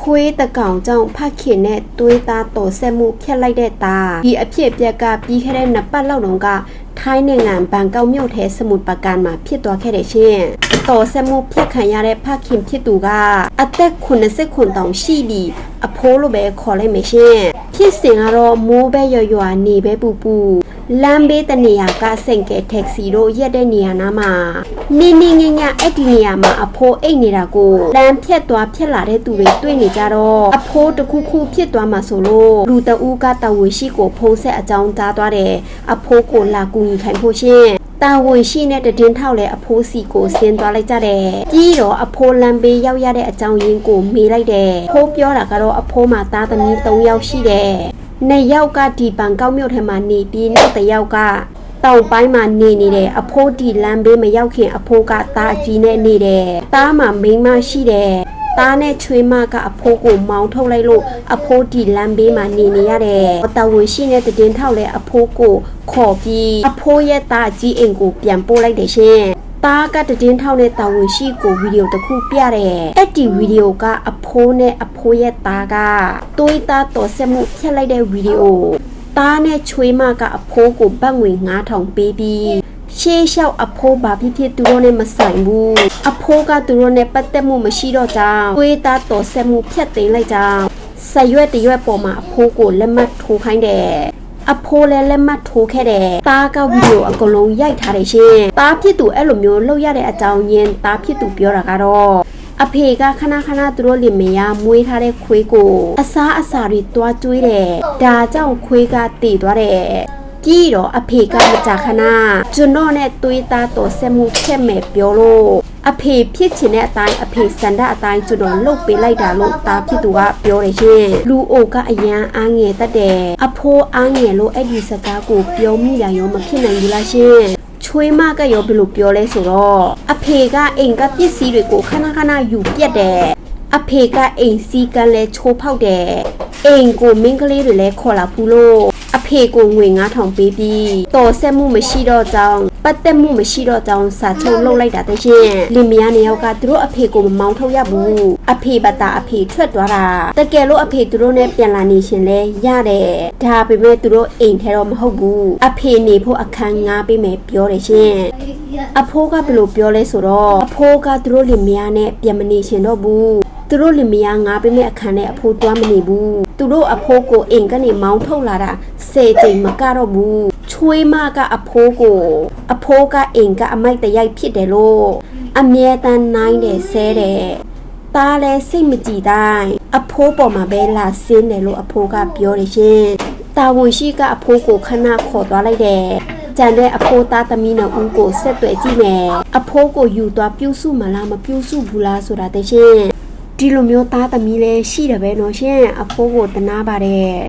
ခွေးတကောင်ကြောင့်ဖခင်နဲ့သွေးသားတော်ဆက်မှုဖျက်လိုက်တဲ့သားဒီအဖြစ်ပြက်ကပြီးခဲ့တဲ့နှစ်ပတ်လောက်တုန်းကထိုင်းနိုင်ငံဘန်ကောက်မြို့ထဲစမုတ်ပကန်မှာဖြစ်သွားခဲ့တယ်ရှင်။တော်ဆက်မှုဖျက်ခံရတဲ့ဖခင်ဖြစ်သူကအသက်89တောင်ရှိပြီး အဖိုးလိုပဲခေါ်လိုက်မယ်ရှင်ဖြစ်စဉ်ကတော့မိုးပဲရွရွနေပဲပူပူလမ်းဘေးတနေရာကစိန်ကဲတက္ကစီတို့ရက်တဲ့နေရာနားမှာနေနေငငအဲ့ဒီနေရာမှာအဖိုးအိတ်နေတာကိုလမ်းဖြတ်သွားဖြတ်လာတဲ့သူတွေတွေ့နေကြတော့အဖိုးတစ်ခုခုဖြစ်သွားမှာဆိုလို့လူတအူးကတဝေရှိကိုဖုံးဆက်အကြောင်းကြားသွားတယ်အဖိုးကိုလာကူညီခိုင်းဖို့ရှင် တာဝန်ရှိတဲ့တည်င်းထောက်လဲအဖိုးစီကိုဆင်းသွားလိုက်ကြတယ်။ပြီးတော့အဖိုးလမ်းဘေးရောက်ရတဲ့အကြောင်းရင်းကိုမေးလိုက်တယ်။ဖိုးပြောတာကတော့အဖိုးမှာသားသမီး၃ယောက်ရှိတယ်။နှစ်ယောက်ကဒီဘန်ကောက်မြို့ထဲမှာနေပြီးနောက်တစ်ယောက်ကတောင်ပိုင်းမှာနေနေတယ်အဖိုးဒီလမ်းဘေးမရောက်ခင်အဖိုးကသားအကြီးနဲ့နေတယ်။သားမှာမိန်းမရှိတယ်။ သားနဲ့ချွေးမကအဖိုးကိုမောင်းထုတ်လိုက်လို့အဖိုးဒီလမ်းဘေးမှာနေနေရတယ်။တဝန်ရှိတဲ့တည်င်းထောက်လဲအဖိုးကိုခေါ်ပြီးအဖိုးရဲ့သားကြီးအိမ်ကိုပြန်ပို့လိုက်တယ်ရှင်။တားကတည်င်းထောက်တဲ့တာဝန်ရှိကိုဗီဒီယိုတစ်ခုပြတယ်။အဲ့ဒီဗီဒီယိုကအဖိုးနဲ့အဖိုးရဲ့သားကသွေးသားတော်ဆက်မှုဖျက်လိုက်တဲ့ဗီဒီယို။တားနဲ့ချွေးမကအဖိုးကိုပတ်ငွေ9000ပေးပြီးရှေးလျှောက်အဖိုးဘာဖြစ်ဖြစ်သူတို့နဲ့မဆိုင်ဘူး အဖိုးကသူတို့နဲ့ပတ်သက်မှုမရှိတော့ကြောင်းသွေးသားတော်ဆက်မှုဖျက်သိမ်းလိုက်ကြောင်းဆရွက်တရွက်ပေါ်မှာအဖိုးကိုလက်မှတ်ထိုးခိုင်းတယ်အဖိုးလည်းလက်မှတ်ထိုးခဲ့တယ်။တားကဗီဒီယိုအကုန်လုံးရိုက်ထားတယ်ရှင်။တားဖြစ်သူအဲ့လိုမျိုးလှုပ်ရတဲ့အကြောင်းရင်းတားဖြစ်သူပြောတာကတော့အဖေကခဏခဏသူတို့လင်မယားမွေးထားတဲ့ခွေးကိုအစားအစာတွေတွားကျွေးတယ်။ဒါကြောင့်ခွေးကတည်သွားတယ်။ ကြည့်တော့အဖေကမကြခဏကျွန်တော်နဲ့သွေးသားတော်ဆက်မှုဖြက်မဲ့ပြောလို့အဖေဖြစ်ချင်တဲ့အတိုင်းအဖေစန္ဒအတိုင်းကျွန်တော်လှုပ်ပေးလိုက်တာလို့တာဖြစ်သူကပြောတယ်ရှင်လူအိုကအရန်အားငယ်တတ်တယ်အဖိုးအားငယ်လို့အဲ့ဒီစကားကိုပြောမိတာရောမဖြစ်နိုင်ဘူးလားရှင်ချွေးမကရောဘယ်လိုပြောလဲဆိုတော့အဖေကအိမ်ကပစ္စည်းတွေကိုခဏခဏယူပြက်တယ်အဖေကအိမ်စီကန်းလဲချိုးဖောက်တယ်အိမ်ကိုမင်းကလေးတွေလဲခေါ်လာဘူးလို့အ ဖေကိုငွေ9000ပေးပြီးတော်ဆက်မှုမရှိတော့ကြောင်းပတ်သက်မှုမရှိတော့ကြောင်းစာချုပ်လုပ်လိုက်တာတရှင်လင်မယားနှစ်ယောက်ကသူတို့အဖေကိုမမောင်းထုတ်ရဘူးအဖေဘတာအဖေထွက်သွားတာတကယ်လို့အဖေသူတို့နဲ့ပြန်လာနေရှင်လဲရတယ်ဒါပေမဲ့သူတို့အိမ်ထဲတော့မဟုတ်ဘူးအဖေနေဖို့အခန်းငားပေးမယ်ပြောတယ်ရှင်အဖိုးကဘယ်လိုပြောလဲဆိုတော့အဖိုးကသူတို့လင်မယားနဲ့ပြန်မနေရှင်တော့ဘူးသူတို့လင်မယားငားပေးမဲ့အခန်းနဲ့အဖိုးတွားမနေဘူး သူတို့အဖိုးကိုအိမ်ကနေမောင်းထုတ်လာတာဆယ်ကြိမ်မကတော့ဘူးချွေးမကအဖိုးကိုအဖိုးကအိမ်ကအမိုက်တရိုက်ဖြစ်တယ်လို့အမြဲတမ်းနိုင်တယ်ဆဲတယ်ตาလဲစိတ်မကြည်တိုင်းအဖိုးပေါ်မှာပဲလာဆင်းတယ်လို့အဖိုးကပြောတယ်ရှင်တာဝန်ရှိကအဖိုးကိုခဏခေါ်သွားလိုက်တယ်ကြံတဲ့အဖိုးသားသမီးနဲ့ဦးကိုဆက်သွယ်ကြည့်မယ်အဖိုးကိုယူသွားပြုစုမလားမပြုစုဘူးလားဆိုတာတရှင် ဒီလိုမျိုးသားသမီးလဲရှိတယ်ပဲနော်ရှင်အဖိုးကိုတနာပါတယ်